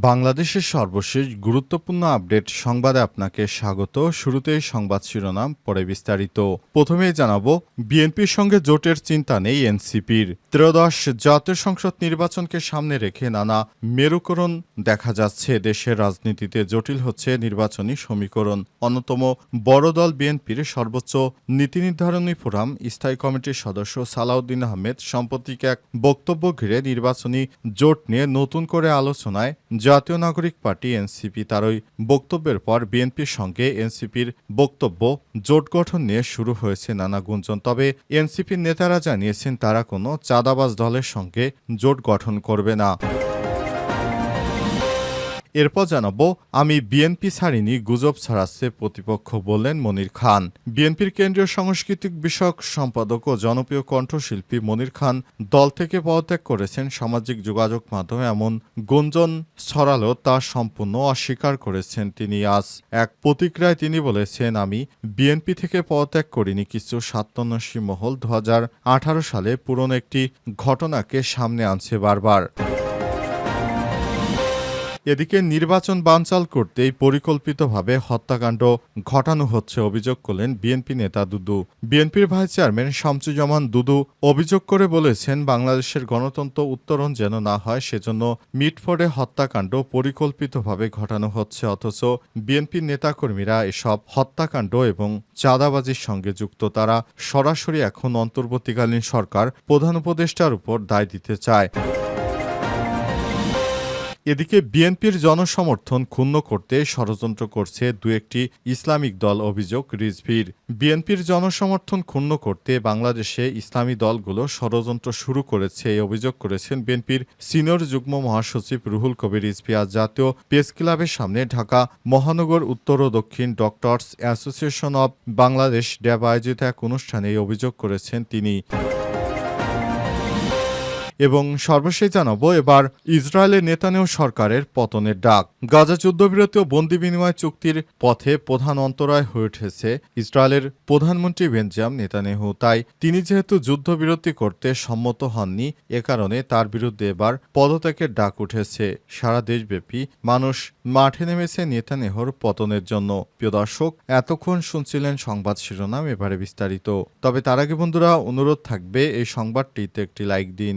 বাংলাদেশের সর্বশেষ গুরুত্বপূর্ণ আপডেট সংবাদে আপনাকে স্বাগত। শুরুতেই সংবাদ শিরোনাম, পরে বিস্তারিত। প্রথমেই জানাব, বিএনপির সঙ্গে জোটের চিন্তা নেই এনসিপির। ত্রয়োদশ জাতীয় সংসদ নির্বাচনকে সামনে রেখে নানা মেরুকরণ দেখা যাচ্ছে। দেশের রাজনীতিতে জটিল হচ্ছে নির্বাচনী সমীকরণ। অন্যতম বড় দল বিএনপির সর্বোচ্চ নীতি নির্ধারণী ফোরাম, স্থায়ী কমিটির সদস্য সালাউদ্দিন আহমেদ সাম্প্রতিক এক বক্তব্য ঘিরে নির্বাচনী জোট নিয়ে নতুন করে আলোচনায় জাতীয় নাগরিক পার্টি এনসিপি তার ওই বক্তব্যের পর বিএনপির সঙ্গে এনসিপির বক্তব্য জোট গঠন নিয়ে শুরু হয়েছে নানা গুঞ্জন। তবে এনসিপির নেতারা জানিয়েছেন, তারা কোনো চাঁদাবাজ দলের সঙ্গে জোট গঠন করবে না। এরপর জানাব, আমি বিএনপি ছাড়িনি, গুজব ছাড়াচ্ছে প্রতিপক্ষ বললেন মনির খান। বিএনপির কেন্দ্রীয় সাংস্কৃতিক বিষয়ক সম্পাদক ও জনপ্রিয় কণ্ঠশিল্পী মনির খান দল থেকে পদত্যাগ করেছেন। সামাজিক যোগাযোগ মাধ্যমে এমন গুঞ্জন ছড়ালো তা সম্পূর্ণ অস্বীকার করেছেন তিনি। আজ এক প্রতিক্রিয়ায় তিনি বলেছেন, আমি বিএনপি থেকে পদত্যাগ করিনি। কিছু সাতান্নশী মহল দু হাজার আঠারো সালে পুরনো একটি ঘটনাকে সামনে আনছে বারবার। এদিকে নির্বাচন বানচাল করতেই পরিকল্পিতভাবে হত্যাকাণ্ড ঘটানো হচ্ছে অভিযোগ করলেন বিএনপি নেতা দুদু। বিএনপির ভাইস চেয়ারম্যান শামসুজ্জামান দুদু অভিযোগ করে বলেছেন, বাংলাদেশের গণতন্ত্র উত্তরণ যেন না হয়, সেজন্য মিটফোর্ডে হত্যাকাণ্ড পরিকল্পিতভাবে ঘটানো হচ্ছে, অথচ বিএনপির নেতাকর্মীরা এসব হত্যাকাণ্ড এবং চাঁদাবাজির সঙ্গে যুক্ত। তারা সরাসরি এখন অন্তর্বর্তীকালীন সরকার প্রধান উপদেষ্টার উপর দায় দিতে চায়। এদিকে বিএনপির জনসমর্থন ক্ষুণ্ণ করতে ষড়যন্ত্র করছে দু একটি ইসলামিক দল অভিযোগ রিজভির। বিএনপির জনসমর্থন ক্ষুণ্ণ করতে বাংলাদেশে ইসলামী দলগুলো ষড়যন্ত্র শুরু করেছে এই অভিযোগ করেছেন বিএনপির সিনিয়র যুগ্ম মহাসচিব রুহুল কবির রিজভি আজ জাতীয় প্রেস ক্লাবের সামনে ঢাকা মহানগর উত্তর ও দক্ষিণ doctors association of Bangladesh DAB আয়োজিত এক অনুষ্ঠানে এই অভিযোগ করেছেন তিনি। এবং সর্বশেষ জানাব, এবার ইসরায়েলের নেতানেও সরকারের পতনের ডাক। গাজা যুদ্ধবিরতি ও বন্দি বিনিময় চুক্তির পথে প্রধান অন্তরায় হয়ে উঠেছে ইসরায়েলের প্রধানমন্ত্রী বেঞ্জাম নেতানেহু তাই তিনি যেহেতু যুদ্ধবিরতি করতে সম্মত হননি, এ কারণে তার বিরুদ্ধে এবার পদত্যাগের ডাক উঠেছে। সারা দেশব্যাপী মানুষ মাঠে নেমেছে নেতানেহর পতনের জন্য। প্রিয় দর্শক, এতক্ষণ শুনছিলেন সংবাদ শিরোনাম, এবারে বিস্তারিত। তবে তার আগে বন্ধুরা, অনুরোধ থাকবে, এই সংবাদটিতে একটি লাইক দিন।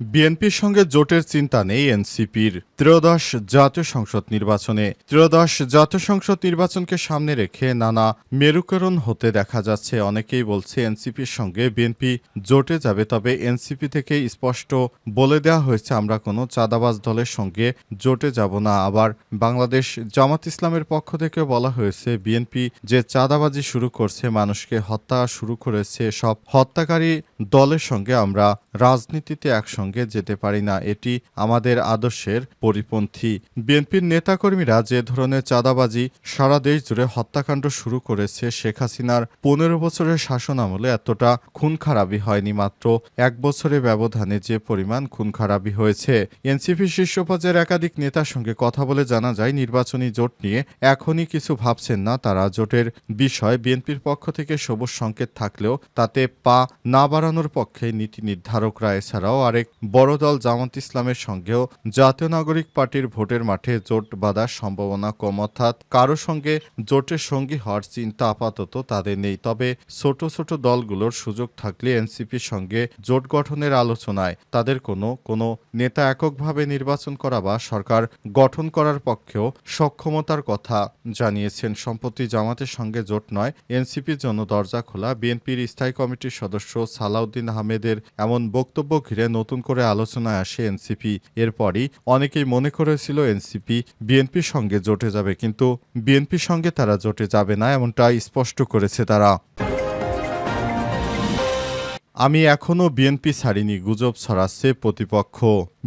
বিএনপির সঙ্গে জোটের চিন্তা নেই এনসিপির। ত্রয়োদশ জাতীয় সংসদ নির্বাচনে। ত্রয়োদশ জাতীয় সংসদ নির্বাচনকে সামনে রেখে নানা মেরুকরণ হতে দেখা যাচ্ছে। অনেকেই বলছে এনসিপির সঙ্গে বিএনপি জোটে যাবে, তবে এনসিপি থেকে স্পষ্ট বলে দেওয়া হয়েছে, আমরা কোনো চাঁদাবাজ দলের সঙ্গে জোটে যাব না। আবার বাংলাদেশ জামাত ইসলামের পক্ষ থেকে বলা হয়েছে, বিএনপি যে চাঁদাবাজি শুরু করছে, মানুষকে হত্যা শুরু করেছে, সব হত্যাকারী দলের সঙ্গে আমরা রাজনীতিতে একসঙ্গে যেতে পারি না। এটি আমাদের আদর্শের পরিপন্থী। বিএনপির নেতাকর্মীরা যে ধরনের চাঁদাবাজি সারা দেশ জুড়ে হত্যাকাণ্ড শুরু করেছে শেখ হাসিনার পনেরো বছরের শাসন আমলে এতটা খুন খারাপি হয়নি মাত্র। এক বছরের ব্যবধানে যে পরিমাণ খুন খারাপি হয়েছে। এনসিপি শীর্ষ একাধিক নেতার সঙ্গে কথা বলে জানা যায়, নির্বাচনী জোট নিয়ে এখনই কিছু ভাবছেন না তারা। জোটের বিষয় বিএনপির পক্ষ থেকে সবুজ সংকেত থাকলেও তাতে পা না বাড়ানোর পক্ষে নীতি নির্ধারকরা, এছাড়াও আরেক বড় দল জামাত ইসলামের সঙ্গেও জাতীয় নাগরিক পার্টির ভোটের মাঠে জোট বাঁধার সম্ভাবনা কম, অর্থাৎ কারও সঙ্গে জোটের সঙ্গী হওয়ার চিন্তা আপাতত তাদের নেই। তবে ছোট ছোট দলগুলোর সুযোগ থাকলে এনসিপির সঙ্গে জোট গঠনের আলোচনায় তাদের কোনো কোনো নেতা এককভাবে নির্বাচন করা বা সরকার গঠন করার পক্ষেও সক্ষমতার কথা জানিয়েছেন। সম্প্রতি জামাতের সঙ্গে জোট নয়, এনসিপির জন্য দরজা খোলা, বিএনপির স্থায়ী কমিটির সদস্য সালাউদ্দিন আহমেদের এমন বক্তব্য ঘিরে নতুন করে আলোচনায় আসে এনসিপি। এরপরই অনেকেই মনে করেছিল এনসিপি, বিএনপির সঙ্গে জোটে যাবে, কিন্তু বিএনপির সঙ্গে তারা জোটে যাবে না এমনটা স্পষ্ট করেছে তারা। আমি এখনও বিএনপি ছাড়িনি, গুজব ছড়াচ্ছে প্রতিপক্ষ।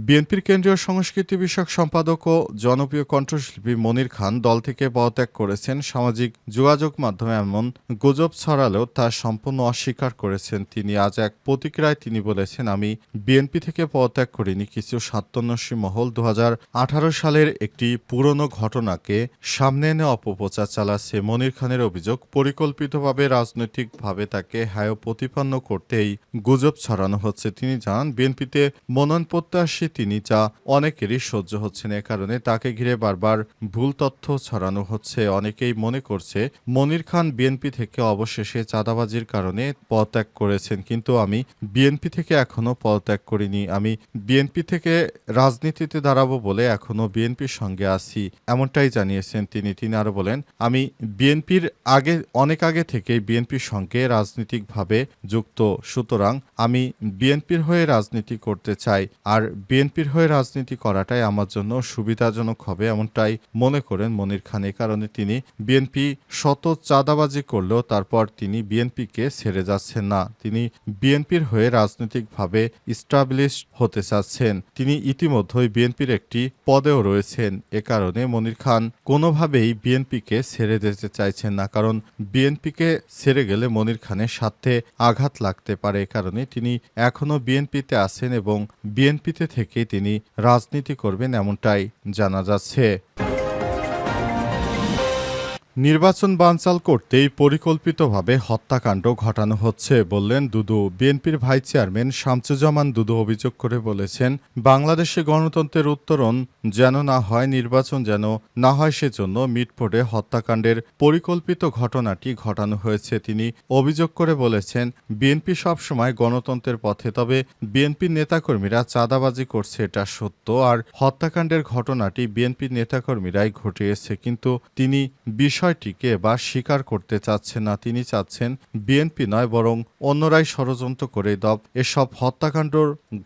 বিএনপির কেন্দ্রীয় সংস্কৃতি বিষয়ক সম্পাদক ও জনপ্রিয় কণ্ঠশিল্পী মনির খান দল থেকে পদত্যাগ করেছেন। সামাজিক যোগাযোগ মাধ্যমে এমন গুজব ছড়ালেও তা সম্পূর্ণ অস্বীকার করেছেন তিনি। আজ এক প্রতিক্রিয়ায় তিনি বলেছেন, আমি বিএনপি থেকে পদত্যাগ করিনি। কিছু সাতান্নশী মহল দু হাজার আঠারো সালের একটি পুরনো ঘটনাকে সামনে এনে অপপ্রচার চালাচ্ছে। মনির খানের অভিযোগ, পরিকল্পিতভাবে, রাজনৈতিকভাবে তাকে হায় প্রতিপন্ন করতেই গুজব ছড়ানো হচ্ছে। তিনি জানান, বিএনপিতে মনোনয়ন প্রত্যাশী তিনি যা অনেকেরই সহ্য হচ্ছে না, এ কারণে তাকে ঘিরে বারবার ভুল তথ্য ছড়ানো হচ্ছে। অনেকেই মনে করছে, মনির খান বিএনপি থেকে অবশেষে চাঁদাবাজির কারণে পদত্যাগ করেছেন, কিন্তু আমি বিএনপি থেকে এখনও পদত্যাগ করিনি। আমি বিএনপি থেকে রাজনীতিতে দাঁড়াবো বলে এখনও বিএনপির সঙ্গে আছি, এমনটাই জানিয়েছেন তিনি। তিনি আরও বলেন, আমি বিএনপির আগে, অনেক আগে থেকে বিএনপির সঙ্গে রাজনৈতিকভাবে যুক্ত, সুতরাং আমি বিএনপির হয়ে রাজনীতি করতে চাই, আর বিএনপির হয়ে রাজনীতি করাটাই আমার জন্য সুবিধাজনক হবে এমনটাই মনে করেন মনির খান। এ কারণে তিনি বিএনপি শত চাঁদাবাজি করলেও তারপর তিনি বিএনপিকে ছেড়ে যাচ্ছেন না। তিনি বিএনপির হয়ে রাজনৈতিকভাবে স্টাবলিশ হতে চাচ্ছেন। তিনি ইতিমধ্যেই বিএনপির একটি পদেও রয়েছেন। এ কারণে মনির খান কোনোভাবেই বিএনপিকে ছেড়ে যেতে চাইছেন না। কারণ বিএনপিকে ছেড়ে গেলে মনির খানের স্বার্থে আঘাত লাগতে পারে। এ কারণে তিনি এখনও বিএনপিতে আছেন এবং বিএনপিতে থেকেই তিনি রাজনীতি করবেন এমনটাই জানা যাচ্ছে। নির্বাচন বানচাল করতেই পরিকল্পিতভাবে হত্যাকাণ্ড ঘটানো হচ্ছে বললেন দুদু। বিএনপির ভাইস চেয়ারম্যান শামসুজ্জামান দুদু অভিযোগ করে বলেছেন, বাংলাদেশে গণতন্ত্রের উত্তরণ যেন না হয়, নির্বাচন যেন না হয় সেজন্য মিটফোর্ডে হত্যাকাণ্ডের পরিকল্পিত ঘটনাটি ঘটানো হয়েছে। তিনি অভিযোগ করে বলেছেন, বিএনপি সবসময় গণতন্ত্রের পথে, তবে বিএনপির নেতাকর্মীরা চাঁদাবাজি করছে, এটা সত্য। আর হত্যাকাণ্ডের ঘটনাটি বিএনপির নেতাকর্মীরাই ঘটিয়েছে, কিন্তু তিনি বিষয়টিকে এবার স্বীকার করতে চাচ্ছেন না তিনি চাচ্ছেন বিএনপি নয়, বরং অন্যরাই ষড়যন্ত্র করে দব। এসব হত্যাকাণ্ড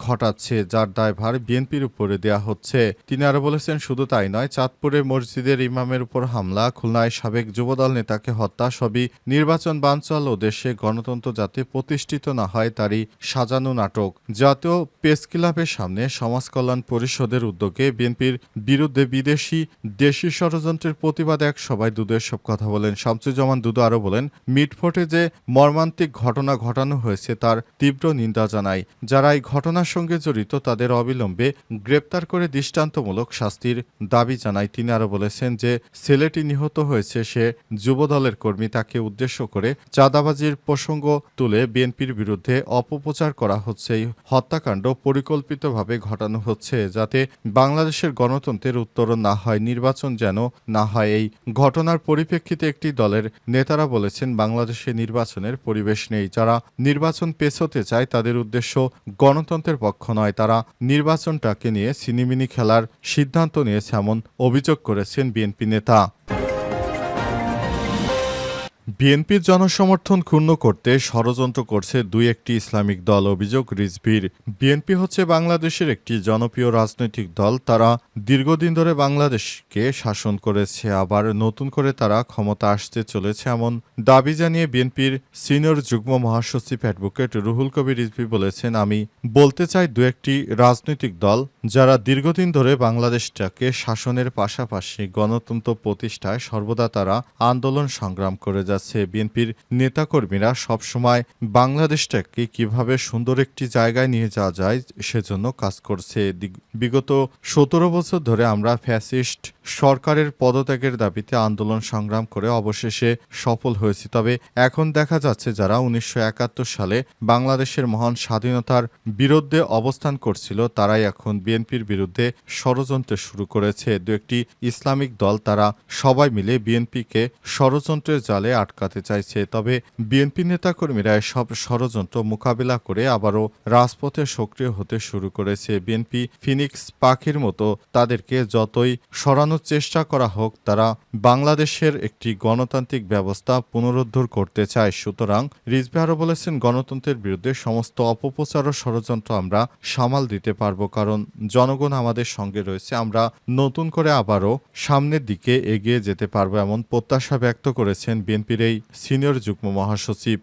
ঘটাচ্ছে, যার দায়ভার বিএনপির উপরে দেয়া হচ্ছে। তিনি আরও বলেছেন, শুধু তাই নয় চাঁদপুরে মসজিদের ইমামের উপর হামলা, খুলনায় সাবেক যুবদল নেতাকে হত্যা, সবই নির্বাচন বানচাল ও দেশে গণতন্ত্র যাতে প্রতিষ্ঠিত না হয়, তারই সাজানো নাটক। জাতীয় প্রেস ক্লাবের সামনে সমাজ কল্যাণ পরিষদের উদ্যোগে বিএনপির বিরুদ্ধে বিদেশি, দেশি ষড়যন্ত্রের প্রতিবাদ এক সভায় দুদু এসব কথা বলেন। শামসুজ্জামান দুদু আরও বলেন মিটফোর্টে যে মর্মান্তিক ঘটনা ঘটানো হয়েছে তার তীব্র নিন্দা জানায় যারা এই ঘটনার সঙ্গে জড়িত তাদের অবিলম্বে গ্রেপ্তার করে দৃষ্টান্তমূলক শাস্তির দাবি জানায় তিনি আরও বলেছেন যে, ছেলেটি নিহত হয়েছে, সে যুবদলের কর্মী। তাকে উদ্দেশ্য করে চাঁদাবাজির প্রসঙ্গ তুলে বিএনপির বিরুদ্ধে অপপ্রচার করা হচ্ছে। এই হত্যাকাণ্ড পরিকল্পিতভাবে ঘটানো হচ্ছে যাতে বাংলাদেশের গণতন্ত্রের উত্তরণ না হয়, নির্বাচন যেন না হয়। এই ঘটনার পরিপ্রেক্ষিতে একটি দলের নেতারা বলেছেন, বাংলাদেশে নির্বাচনের পরিবেশ নেই। যারা নির্বাচন পেছোতে চায়, তাদের উদ্দেশ্য গণতন্ত্রের পক্ষ নয়। তারা নির্বাচনটাকে নিয়ে সিনিমিনি খেলার সিদ্ধান্ত নিয়েছে, এমন অভিযোগ করেছেন বিএনপি নেতা। বিএনপির জনসমর্থন ক্ষুণ্ণ করতে ষড়যন্ত্র করছে দুই একটি ইসলামিক দল, অভিযোগ রিজভির। বিএনপি হচ্ছে বাংলাদেশের একটি জনপ্রিয় রাজনৈতিক দল, তারা দীর্ঘদিন ধরে বাংলাদেশকে শাসন করেছে, আবার নতুন করে তারা ক্ষমতা আসতে চলেছে এমন দাবি জানিয়ে বিএনপির সিনিয়র যুগ্ম মহাসচিব অ্যাডভোকেট রুহুল কবির রিজভি বলেছেন, আমি বলতে চাই দু একটি রাজনৈতিক দল, যারা দীর্ঘদিন ধরে বাংলাদেশটাকে শাসনের পাশাপাশি গণতন্ত্র প্রতিষ্ঠায় সর্বদা তারা আন্দোলন সংগ্রাম করে বিএনপির নেতাকর্মীরা সবসময় বাংলাদেশটাকে কীভাবে সুন্দর একটি জায়গায় নিয়ে যাওয়া যায় সেজন্য কাজ করছে। বিগত সতেরো বছর ধরে আমরা ফ্যাসিস্ট সরকারের পদত্যাগের দাবিতে আন্দোলন সংগ্রাম করে অবশেষে সফল হয়েছি। তবে এখন দেখা যাচ্ছে যারা উনিশশো একাত্তর সালে বাংলাদেশের মহান স্বাধীনতার বিরুদ্ধে অবস্থান করছিল, তারাই এখন বিএনপির বিরুদ্ধে ষড়যন্ত্র শুরু করেছে। দু একটি ইসলামিক দল, তারা সবাই মিলে বিএনপিকে ষড়যন্ত্রের জালে আটকানো ঠকাতে চাইছে। তবে বিএনপি নেতাকর্মীরা এসব ষড়যন্ত্র মোকাবিলা করে আবারও রাজপথে সক্রিয় হতে শুরু করেছে। বিএনপি ফিনিক্স পাখির মতো তাদেরকে যতই সরানোর চেষ্টা করা হোক, তারা বাংলাদেশের একটি গণতান্ত্রিক ব্যবস্থা পুনরুদ্ধার করতে চায়। সুতরাং রিজভি আরও বলেছেন, গণতন্ত্রের বিরুদ্ধে সমস্ত অপপ্রচার ও ষড়যন্ত্র আমরা সামাল দিতে পারব, কারণ জনগণ আমাদের সঙ্গে রয়েছে। আমরা নতুন করে আবারও সামনের দিকে এগিয়ে যেতে পারব এমন প্রত্যাশা ব্যক্ত করেছেন বিএনপির এই সিনিয়র যুগ্ম মহাসচিব।